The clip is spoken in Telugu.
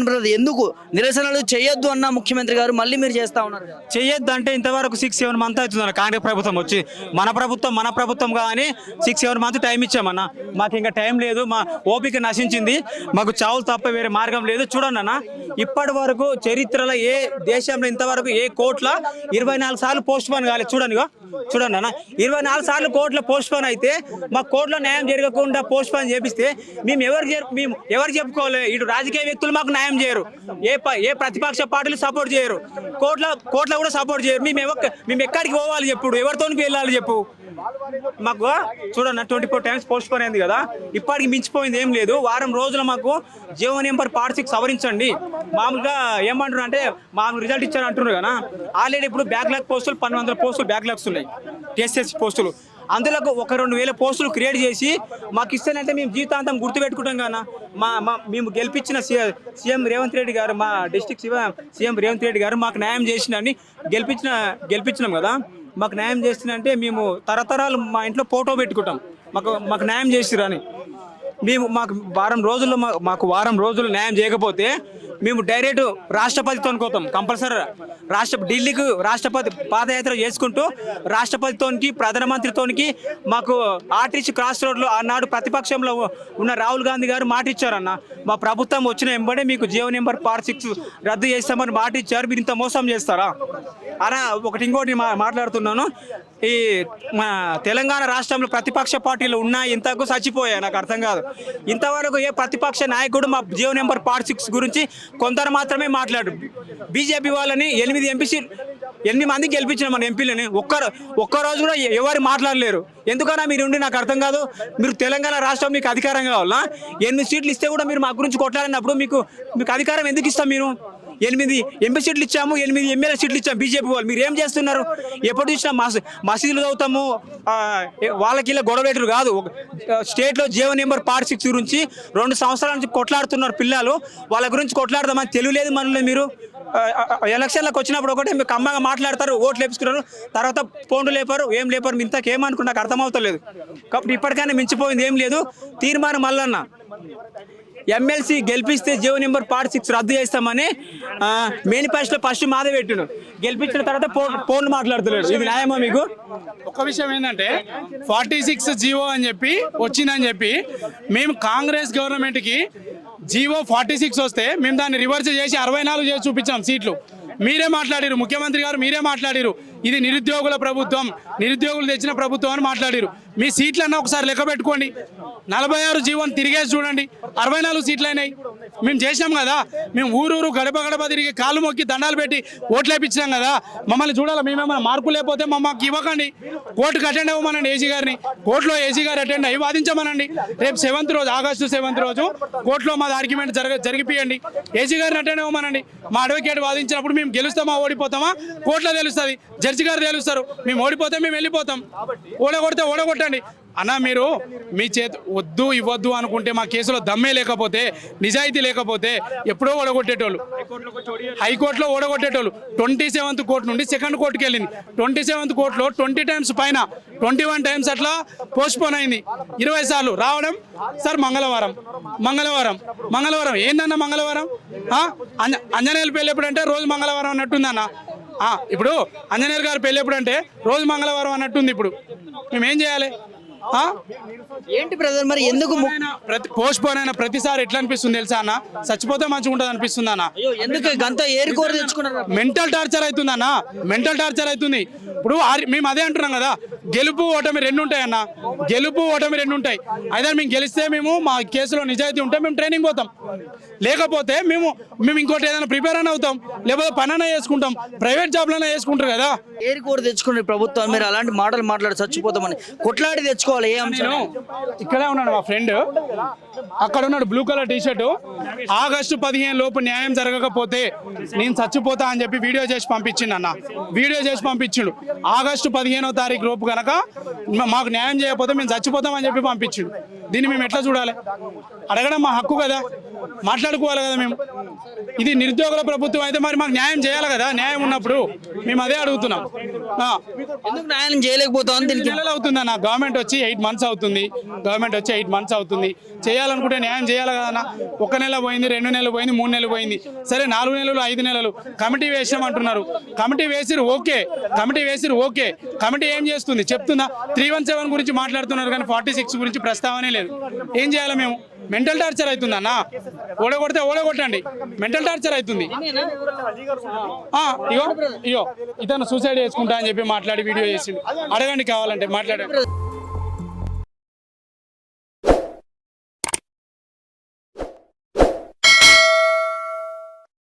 చెప్పండి బ్రదర్ ఎందుకు? నిరసనలు చేయొద్దు అన్న ముఖ్యమంత్రి గారు మళ్ళీ మీరు చేస్తా ఉన్నారు చేయొద్దు అంటే ఇంతవరకు సిక్స్ సెవెన్ మంత్ అవుతుందన్న కాంగ్రెస్ ప్రభుత్వం వచ్చి. మన ప్రభుత్వం మన ప్రభుత్వం కానీ సిక్స్ సెవెన్ మంత్ టైం ఇచ్చామన్న. మాకు ఇంకా టైం లేదు మా ఓపిక నశించింది. మాకు చావులు తప్ప వేరే మార్గం లేదు. చూడండి అన్న ఇప్పటి వరకు చరిత్రలో ఏ దేశంలో ఇంతవరకు ఏ కోట్ల ఇరవై నాలుగు సార్లు పోస్ట్ పోన్ కాలేదు. చూడండి చూడండి అన్న ఇరవై నాలుగు సార్లు కోర్టులో పోస్ట్ పోన్ అయితే మా కోర్టులో న్యాయం జరగకుండా పోస్ట్ పోన్ చేపిస్తే మేము ఎవరు మేము ఎవరు చెప్పుకోవాలి? ఇటు రాజకీయ వ్యక్తులు మాకు న్యాయం చేయరు. ఏ ఏ ప్రతిపక్ష పార్టీలు సపోర్ట్ చేయరు. కోర్టులో కోర్టులో కూడా సపోర్ట్ చేయరు. మేము ఎవరు మేము ఎక్కడికి పోవాలి చెప్పు? ఎవరితోనికి వెళ్ళాలి చెప్పు? మాకు చూడండి twenty four times postpone అయింది కదా. ఇప్పటికి మించిపోయింది ఏం లేదు. వారం రోజులు మాకు జీవో నెంబర్ పార్ట్ సిక్స్ సవరించండి. మామూలుగా ఏమంటున్నారు అంటే మామూలు రిజల్ట్ ఇచ్చారు అంటున్నారు కదా. ఆల్రెడీ ఇప్పుడు బ్యాక్లాగ్ పోస్టులు పన్నెండు వందల పోస్టులు బ్యాక్లాగ్స్ ఉన్నాయి. టీఎస్ఎస్ పోస్టులు. అందులో ఒక రెండు వేల పోస్టులు క్రియేట్ చేసి మాకు ఇస్తానంటే మేము జీవితాంతం గుర్తుపెట్టుకుంటాం కదా మా మా మేము గెలిపించిన సీఎం రేవంత్ రెడ్డి గారు మా డిస్టిక్ సీఎం రేవంత్ రెడ్డి గారు మాకు న్యాయం చేసినని గెలిపించిన గెలిపించినాం కదా? మాకు న్యాయం చేసినంటే మేము తరతరాలు మా ఇంట్లో ఫోటో పెట్టుకుంటాం. మాకు మాకు న్యాయం చేసిరని మేము మాకు వారం రోజుల్లో మా- మాకు వారం రోజులు న్యాయం చేయకపోతే మేము డైరెక్ట్ రాష్ట్రపతితో అనుకోతాం కంపల్సరీ. రాష్ట్ర ఢిల్లీకి రాష్ట్రపతి పాదయాత్ర చేసుకుంటూ రాష్ట్రపతితోనికి ప్రధానమంత్రితోనికి మాకు ఆర్టీసీ క్రాస్ రోడ్లో ఆనాడు ప్రతిపక్షంలో ఉన్న రాహుల్ గాంధీ గారు మాట ఇచ్చారన్న మా ప్రభుత్వం వచ్చిన వెంబడే మీకు జియో నెంబర్ పార్ సిక్స్ రద్దు చేస్తామని మాట ఇచ్చారు మీరు ఇంత మోసం చేస్తారా? అలా ఒకటి ఇంకోటి మా మాట్లాడుతున్నాను. ఈ మా తెలంగాణ రాష్ట్రంలో ప్రతిపక్ష పార్టీలు ఉన్నాయి ఇంతకు చచ్చిపోయాయి నాకు అర్థం కాదు. ఇంతవరకు ఏ ప్రతిపక్ష నాయకుడు మా జియో నెంబర్ పార్ట్ సిక్స్ గురించి కొందరు మాత్రమే మాట్లాడు బీజేపీ వాళ్ళని ఎనిమిది ఎంపీ ఎనిమిది మంది గెలిపించిన మన ఎంపీలని. ఒక్కరు ఒక్కరోజు కూడా ఎవరు మాట్లాడలేరు. ఎందుకన్నా మీరు ఉండి నాకు అర్థం కాదు? మీరు తెలంగాణ రాష్ట్రం మీకు అధికారం కావాలా? ఎన్ని సీట్లు ఇస్తే కూడా మీరు మా గురించి కొట్లాడినప్పుడు మీకు మీకు అధికారం ఎందుకు ఇస్తాం మీరు? ఎనిమిది ఎంపీ సీట్లు ఇచ్చాము ఎనిమిది ఎమ్మెల్యే సీట్లు ఇచ్చాము బీజేపీ వాళ్ళు. మీరు ఏం చేస్తున్నారు? ఎప్పుడు చూసినా మస మసీదులు చదువుతాము? వాళ్ళకి ఇలా గొడవ పెట్టరు కాదు. స్టేట్లో జీవో నెంబర్ పార్ట్ సిక్స్ గురించి రెండు సంవత్సరాల నుంచి కొట్లాడుతున్నారు పిల్లలు. వాళ్ళ గురించి కొట్లాడదామని తెలియలేదు మనలో మీరు. ఎలక్షన్లకు వచ్చినప్పుడు ఒకటే మీరు కమ్మగా మాట్లాడతారు ఓట్లు లేపుకున్నారు తర్వాత ఫోన్లు లేపారు ఏం లేపారు ఇంతకు ఏమనుకున్నా నాకు అర్థమవుతలేదు. కాబట్టి ఇప్పటికైనా మించిపోయింది ఏం లేదు. తీర్మానం మల్లన్న. ఎమ్మెల్సీ గెలిపిస్తే జియో నెంబర్ పార్ట్ సిక్స్ రద్దు చేస్తామని మేనిఫెస్టో ఫస్ట్ మాదే పెట్టిండు. గెలిపించిన తర్వాత ఫోన్ ఫోన్లు మాట్లాడుతున్నాడు ఇది న్యాయమా మీకు? ఒక విషయం ఏంటంటే ఫార్టీ సిక్స్ జీవో అని చెప్పి వచ్చిందని చెప్పి మేము కాంగ్రెస్ గవర్నమెంట్కి జీవో ఫార్టీ సిక్స్ వస్తే మేము దాన్ని రివర్స్ చేసి అరవై నాలుగు చేసి చూపించాం సీట్లు. మీరే మాట్లాడారు. ముఖ్యమంత్రి గారు మీరే మాట్లాడారు. ఇది నిరుద్యోగుల ప్రభుత్వం. నిరుద్యోగులు తెచ్చిన ప్రభుత్వం అని మాట్లాడిరు. మీ సీట్లన్నా ఒకసారి లెక్క పెట్టుకోండి. నలభై ఆరు జీవన్ తిరిగేసి చూడండి. అరవై నాలుగు సీట్లు అయినాయి మేము చేసినాం కదా. మేము ఊరూరు గడప గడప తిరిగి కాళ్ళు మొక్కి దండాలు పెట్టి ఓట్లు కదా. మమ్మల్ని చూడాలి? మేమేమైనా మార్పు లేకపోతే మమ్మల్ని ఇవ్వకండి. కోర్టుకు అటెండ్ అవ్వమనండి ఏసీ గారిని. కోర్టులో ఏసీ గారు అటెండ్ అయ్యి వాదించమనండి. రేపు సెవెంత్ రోజు ఆగస్టు సెవెంత్ రోజు కోర్టులో మాది ఆర్గ్యుమెంట్ జరగ జరిగిపియండి. ఏసీ గారిని అటెండ్ అవ్వమనండి. మా అడ్వకేట్ వాదించినప్పుడు మేము గెలుస్తామా ఓడిపోతామా? కోట్ల తెలుస్తుంది. జడ్జి గారు తెలుస్తారు. మేము ఓడిపోతే మేము వెళ్ళిపోతాం. ఓడగొడితే ఓడగొట్టండి. అన్న మీరు మీ చేతి వద్దు ఇవ్వద్దు అనుకుంటే మా కేసులో దమ్మే లేకపోతే నిజాయితీ లేకపోతే ఎప్పుడో ఓడగొట్టేటోళ్ళు. హైకోర్టులో ఓడగొట్టేటోళ్ళు. ట్వంటీ సెవెంత్ కోర్టు నుండి సెకండ్ కోర్టుకి వెళ్ళింది. ట్వంటీ సెవెంత్ కోర్టులో ట్వంటీ టైమ్స్ పైన ట్వంటీ వన్ టైమ్స్ అట్లా పోస్ట్పోన్ అయింది. ఇరవై సార్లు రావడం సార్ మంగళవారం. మంగళవారం. మంగళవారం. ఏందన్న మంగళవారం? అంజ- అంజనేయులు పెళ్ళి ఎప్పుడంటే రోజు మంగళవారం అన్నట్టుందన్న. ఆ, ఇప్పుడు అంజనేయులు గారు పెళ్ళి ఎప్పుడంటే రోజు మంగళవారం అన్నట్టుంది ఇప్పుడు. మేము ఏం చేయాలి? ఏంటి బ్రదర్ మరి ఎందుకు ప్రతి పోస్ట్ పోన్ అయిన ప్రతిసారి ఎట్లా అనిపిస్తుంది తెలుసా అన్న? చచ్చిపోతే మంచిగా ఉంటుంది అనిపిస్తుంది అన్న. ఎందుకు గంత ఏరి కోరి తెచ్చుకున్నారు మెంటల్ టార్చర్ అవుతుంది అన్న. మెంటల్ టార్చర్ అవుతుంది. ఇప్పుడు మేము అదే అంటున్నాం కదా గెలుపు ఓటమి రెండు ఉంటాయి అన్న. గెలుపు ఓటమి రెండు ఉంటాయి. అయితే మేము గెలిస్తే మేము మా కేసులో నిజాయితీ ఉంటే మేము ట్రైనింగ్ పోతాం. లేకపోతే మేము మేము ఇంకోటి ఏదైనా ప్రిపేర్ అని అవుతాం. లేకపోతే పని అయినా చేసుకుంటాం ప్రైవేట్ జాబ్లైనా చేసుకుంటారు కదా. ఏరి కోరి తెచ్చుకున్నారు ప్రభుత్వం మీరు అలాంటి మాటలు మాట్లాడి చచ్చిపోతామని. కొట్లాడి తెచ్చుకోవాలి ఏ అంశం? ఇక్కడే ఉన్నాడు మా ఫ్రెండ్. అక్కడ ఉన్నాడు blue colour T shirt August పదిహేను లోపు న్యాయం జరగకపోతే నేను చచ్చిపోతా అని చెప్పి వీడియో చేసి పంపించిండు అన్న. వీడియో చేసి పంపించిండు. ఆగస్టు పదిహేనో తారీఖు లోపు కనుక మాకు న్యాయం చేయకపోతే మేము చచ్చిపోతాం అని చెప్పి పంపించిండు. దీన్ని మేము ఎట్లా చూడాలి? అడగడం మా హక్కు కదా. మాట్లాడుకోవాలి కదా మేము. ఇది నిరుద్యోగుల ప్రభుత్వం అయితే మరి మాకు న్యాయం చేయాలి కదా. న్యాయం ఉన్నప్పుడు మేము అదే అడుగుతున్నాం. ఎందుకు న్యాయం చేయలేకపోతాం నెలలు అవుతుంది అన్న. గవర్నమెంట్ వచ్చి ఎయిట్ మంత్స్ అవుతుంది. గవర్నమెంట్ వచ్చి ఎయిట్ మంత్స్ అవుతుంది. చేయాలనుకుంటే న్యాయం చేయాలి కదా ఒక నెల పోయింది రెండు నెలలు పోయింది మూడు నెలలు పోయింది. సరే నాలుగు నెలలు ఐదు నెలలు కమిటీ వేసామంటున్నారు కమిటీ వేసిరు ఓకే. కమిటీ వేసిరు ఓకే. కమిటీ ఏం చేస్తుంది? చెప్తుందా? త్రీ వన్ సెవెన్ గురించి మాట్లాడుతున్నారు కానీ ఫార్టీ సిక్స్ గురించి ప్రస్తావనే లేదు. ఏం చేయాలి మేము? మెంటల్ టార్చర్ అవుతుంది అన్న ఓడగొడితే ఓడగొట్టండి. మెంటల్ టార్చర్ అవుతుంది. ఆ, ఇగో ఇగో ఇతను సూసైడ్ చేసుకుంటా అని చెప్పి మాట్లాడి వీడియో చేసిండు. అడగండి కావాలంటే మాట్లాడండి.